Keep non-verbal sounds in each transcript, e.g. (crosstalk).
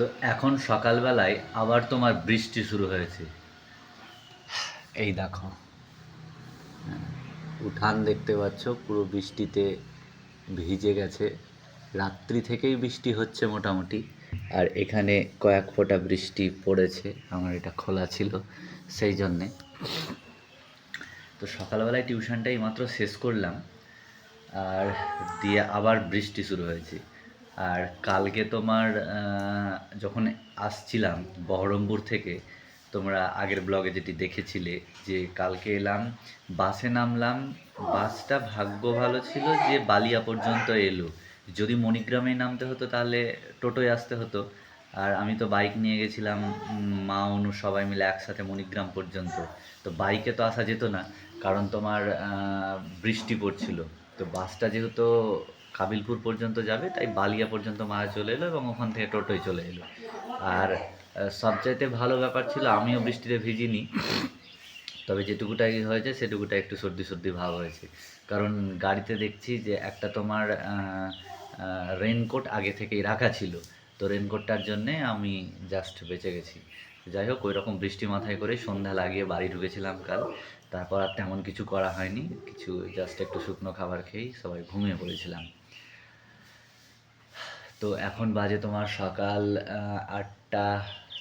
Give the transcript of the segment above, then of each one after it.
তো এখন সকালবেলায় আবার তোমার বৃষ্টি শুরু হয়েছে। এই দেখো। উঠান দেখতে পাচ্ছ, পুরো বৃষ্টিতে ভিজে গেছে। রাত্রি থেকেই বৃষ্টি হচ্ছে মোটামুটি। আর এখানে কয়েক ফোঁটা বৃষ্টি পড়েছে, আমার এটা খোলা ছিল সেই জন্যে। তো সকালবেলায় টিউশনটাই মাত্র শেষ করলাম। আর দিয়ে আবার বৃষ্টি শুরু হয়েছে। আর কালকে তোমার যখন আসছিলাম বহরমপুর থেকে, তোমরা আগের ব্লগে যেটি দেখেছিলে যে কালকে এলাম, বাসে নামলাম, বাসটা ভাগ্য ভালো ছিল যে বালিয়া পর্যন্ত এলো। যদি মণিগ্রামে নামতে হতো তাহলে টোটোয় আসতে হতো। আর আমি তো বাইক নিয়ে গেছিলাম, মা অনু সবাই মিলে একসাথে মণিগ্রাম পর্যন্ত। তো বাইকে তো আসা যেত না, কারণ তোমার বৃষ্টি পড়ছিল। তো বাসটা যেহেতু কাবিলপুর পর্যন্ত যাবে, তাই বালিয়া পর্যন্ত মা চলে এলো এবং ওখান থেকে টোটোয় চলে এলো। আর সবচাইতে ভালো ব্যাপার ছিল আমিও বৃষ্টিতে ভিজিনি, তবে যেটুকুটাই হয়েছে সেটুকুটা একটু সর্দি সর্দি ভাব হয়েছে। কারণ গাড়িতে দেখছি যে একটা তোমার রেনকোট আগে থেকেই রাখা ছিল, তো রেনকোটটার জন্যে আমি জাস্ট বেঁচে গেছি। যাই হোক ওই রকম বৃষ্টি মাথায় করে সন্ধ্যা লাগিয়ে বাড়ি ঢুকেছিলাম কাল। তারপর আর তেমন কিছু করা হয়নি, কিছু জাস্ট একটু শুকনো খাবার খেয়েই সবাই ঘুমিয়ে পড়েছিলাম। তো এখন বাজে তোমার সকাল আটটা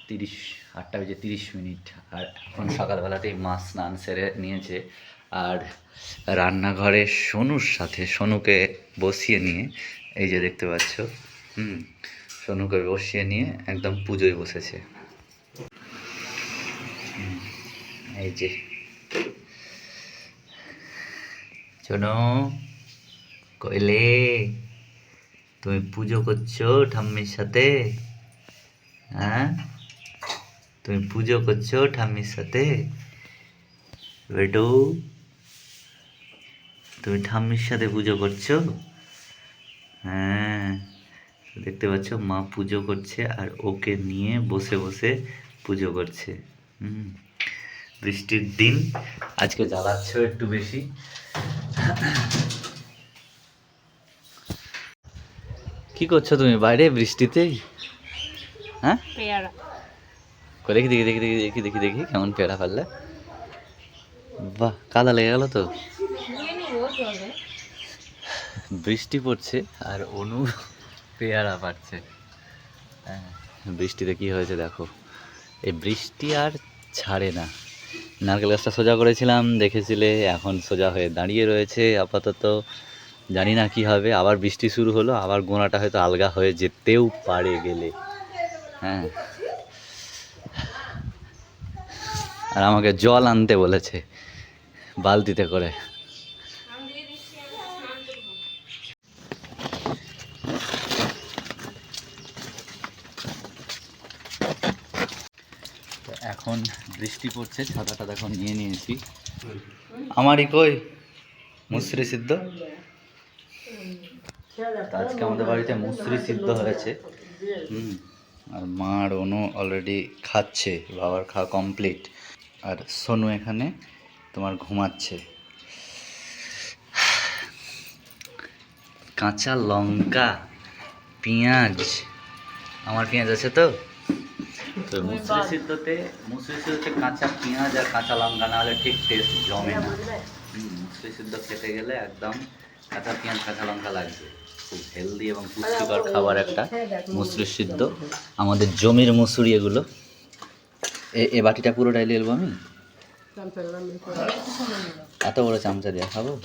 তিরিশ, আটটা বেজে তিরিশ মিনিট। আর এখন সকালবেলাতেই মাছ স্নান সেরে নিয়েছে। আর রান্নাঘরে সোনুর সাথে, সোনুকে বসিয়ে নিয়ে, এই যে দেখতে পাচ্ছ, হুম, সোনুকে বসিয়ে নিয়ে একদম পুজোয় বসেছে। এই যে। শোনো কইলে তুমি পুজো করছ ঠাম্মির সাথে? হ্যাঁ? তুমি পুজো করছ ঠাম্মির সাথে? বেটু, তুমি ঠাম্মির সাথে পুজো করছ? হ্যাঁ দেখতে পাচ্ছ মা পুজো করছে আর ওকে নিয়ে বসে বসে পুজো করছে। হুম, বৃষ্টির দিন। আজকে জ্বালাচ্ছ একটু বেশি। কি করছ তুমি? বাইরে বৃষ্টিতে? হ্যাঁ? পেয়ারা। দেখি দেখি দেখি দেখি দেখি দেখি দেখি কেমন পেয়ারা ফেললে বাহ কাদা লেগে গেল তো। বৃষ্টি পড়ছে আর অনু পেয়ারা পাচ্ছে হ্যাঁ বৃষ্টিতে কি হয়েছে দেখো। এই বৃষ্টি আর ছাড়ে না। নারকেল গাছটা সোজা করেছিলাম দেখেছিলে এখন সোজা হয়ে দাঁড়িয়ে রয়েছে আপাতত। জানি না কি হবে, আবার বৃষ্টি শুরু হলো, আবার গোড়াটা হয়তো আলগা হয়ে যেতেও পারে গেলে। হ্যাঁ। আর আমাকে জল আনতে বলেছে, বালতিতে করে। এখন বৃষ্টি পড়ছে ছাতাটা এখন নিয়ে নিয়েছি। আমারই কই? মুসরি সিদ্ধ? আজকে আমাদের বাড়িতে মুসরি সিদ্ধ হয়েছে। হুম। আর মার অনু অলরেডি খাচ্ছে বাবার খাওয়া কমপ্লিট আর সোনু এখানে তোমার ঘুমাচ্ছে। কাঁচা লঙ্কা পেঁয়াজ। আমার পেঁয়াজ আছে তো? তো মুসরি সিদ্ধতে মুসরি সিদ্ধতে কাঁচা পেঁয়াজ আর কাঁচা লঙ্কা না হলে ঠিক টেস্ট জমে না। মুসরি সিদ্ধ খেতে গেলে একদম কাঁচা পেঁয়াজ কাঁচা লঙ্কা লাগবে। খুব হেলদি এবং পুষ্টিকর খাবার একটা মুসরি সিদ্ধ। আমাদের জমির মুসুরি এগুলো। এ বাটিটা পুরোটাই নিয়ে আমি? এত বড় চামচা দিয়ে খাব?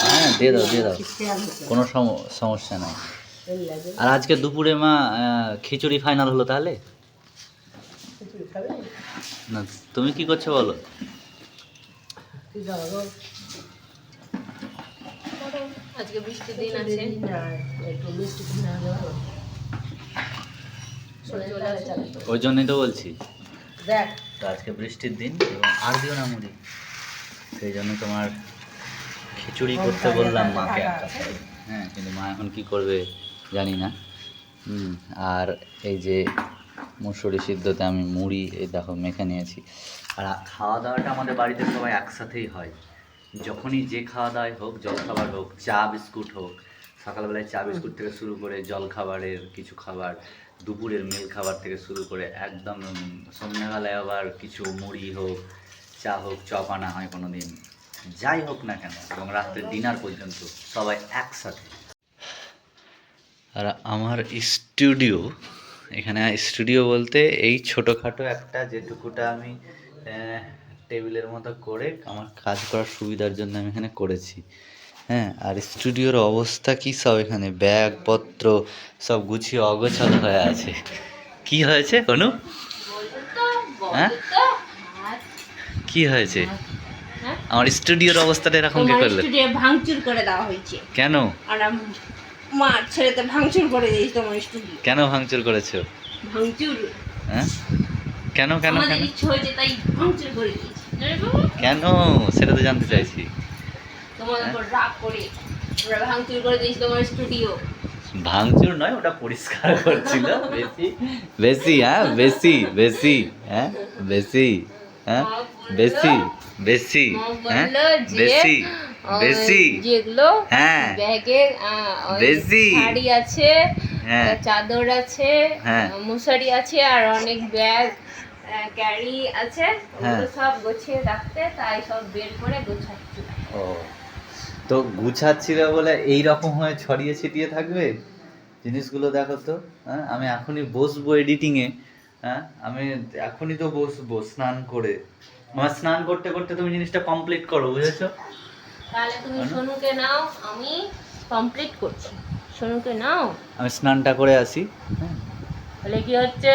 হ্যাঁ দিয়ে দাও দিয়ে দাও। কোনো সম- সমস্যা নাই। আর আজকে দুপুরে মা খিচুড়ি ফাইনাল হলো তাহলে? না তুমি কি করছ বলো? আজকে বৃষ্টির দিন আছে। চলে চলে আসে ওই জন্যই তো বলছি। দেখ। তো আজকে বৃষ্টির দিন এবং আর দিও না মুড়ি। সেই জন্য তোমার খিচুড়ি করতে বললাম মাকে একটা। হ্যাঁ কিন্তু মা এখন কি করবে? জানি না আর এই যে মুসুরি সিদ্ধতে আমি মুড়ি, এই দেখো মেখে নিয়েছি। আর খাওয়া দাওয়াটা আমাদের বাড়িতে সবাই একসাথেই হয়। যখনই যে খাওয়া দাওয়াই হোক জল খাবার হোক, চা বিস্কুট হোক, সকালবেলায় চা বিস্কুট থেকে শুরু করে জল খাবারের কিছু খাবার, দুপুরের মিল খাবার থেকে শুরু করে একদম সন্ধ্যাবেলায় আবার কিছু মুড়ি হোক, চা হোক, চপ আনা হয় কোনো দিন যাই হোক না কেন, এবং রাত্রে ডিনার পর্যন্ত সবাই একসাথে। আর আমার স্টুডিও এখানে স্টুডিও বলতে এই ছোটোখাটো একটা যেটুকুটা আমি টেবিলের মতো করে আমার কাজ করার সুবিধার জন্য আমি এখানে করেছি। হ্যাঁ আর স্টুডিওর অবস্থা কী সব এখানে? ব্যাগপত্র সব গুছিয়ে অগোছল হয়ে আছে। কি হয়েছে অনু? হ্যাঁ? কি হয়েছে? হ্যাঁ? আমার স্টুডিওর অবস্থাটা এরকম কি করলে? ভাঙচুর করে দেওয়া হয়েছে। কেন? আর মার ছেড়েতে ভাঙচুর করে দিয়েছে তোমার স্টুডিও। কেন ভাঙচুর করেছ? ভাঙচুর? হ্যাঁ? কেন কেন আমাদের কেন ইচ্ছে হয়েছে তাই ভাঙচুর করে দিয়েছে। কেন? সেটা তো জানতে চাইছি। তোমাদের হ্যাঁ? উপর রাগ করে ওরা ভাঙচুর করে দিয়েছে তোমার স্টুডিও। ভাঙচুর নয় ওটা পরিষ্কার করছিল। (laughs) বেশি বেশি হ্যাঁ? বেশি বেশি হ্যাঁ? বেশি হ্যাঁ? বেশি বেশি হ্যাঁ? বেশি বেশি যেগুলো হ্যাঁ। ব্যাগে বেশি। শাড়ি আছে হ্যাঁ। চাদর আছে হ্যাঁ। মশারি আছে আর অনেক ব্যাগ ক্যারি আছে হ্যাঁ। ওগুলো সব গুছিয়ে রাখতে তাই সব বের করে গোছাচ্ছি। ও তো গুছাচ্ছিল বলে এই রকম হয়ে ছড়িয়ে ছিটিয়ে থাকবে? জিনিসগুলো দেখো তো হ্যাঁ? আমি এখনই বসবো এডিটিংয়ে হ্যাঁ? আমি এখনই তো বসবো স্নান করে। আমার স্নান করতে করতে তুমি জিনিসটা কমপ্লিট করো বুঝেছ? তাহলে তুমি? সোনুকে নাও আমি কমপ্লিট করছি। সোনুকে নাও। আমি স্নানটা করে আসি হ্যাঁ? তাহলে কি হচ্ছে?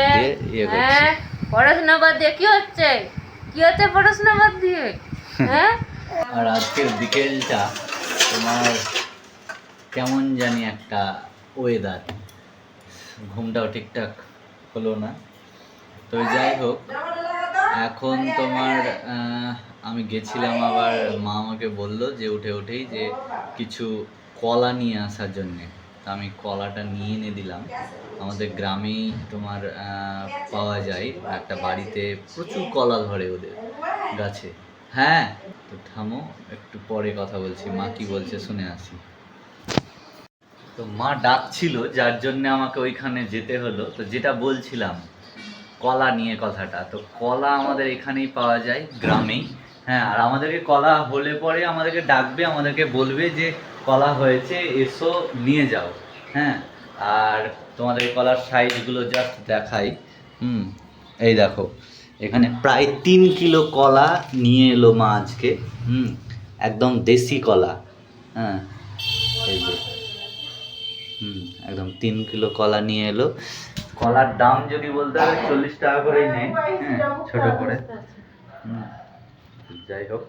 ইয়ে। হ্যাঁ পড়াশোনা বাদ দিয়ে কি হচ্ছে? কি হচ্ছে পড়াশোনা বাদ দিয়ে? হ্যাঁ। আর আজকের বিকেলটা তোমার কেমন জানি একটা ওয়েদার ঘুমটাও ঠিকঠাক হলো না। তো যাই হোক এখন তোমার আমি গেছিলাম আবার মা আমাকে বলল যে উঠে উঠেই যে কিছু কলা নিয়ে আসার জন্যে। তা আমি কলাটা নিয়ে এনে দিলাম। আমাদের গ্রামেই তোমার পাওয়া যায় একটা বাড়িতে প্রচুর কলা ধরে ওদের গাছে। হ্যাঁ? তো থামো একটু পরে কথা বলছি। মা কি বলছে শুনে আসি। তো মা ডাকছিল যার জন্য আমাকে ওইখানে যেতে হলো। তো যেটা বলছিলাম কলা নিয়ে কথাটা। তো কলা আমাদের এখানেই পাওয়া যায়, গ্রামেই। হ্যাঁ আর আমাদেরকে কলা হলে পরে আমাদেরকে ডাকবে, আমাদেরকে বলবে যে, কলা হয়েছে, এসো, নিয়ে যাও। হ্যাঁ আর তোমাদের কলার সাইজগুলো জাস্ট দেখাই। হুম, এই দেখো, এখানে প্রায় তিন কিলো কলা নিয়ে এলো মা আজকে। হুম, একদম দেশি কলা। হ্যাঁ এই যে। হুম, একদম তিন কিলো কলা নিয়ে এলো। কলার দাম যদি বলতে হয় চল্লিশ টাকা করেই নেয়। হ্যাঁ ছোট করে। হুম, যাই হোক।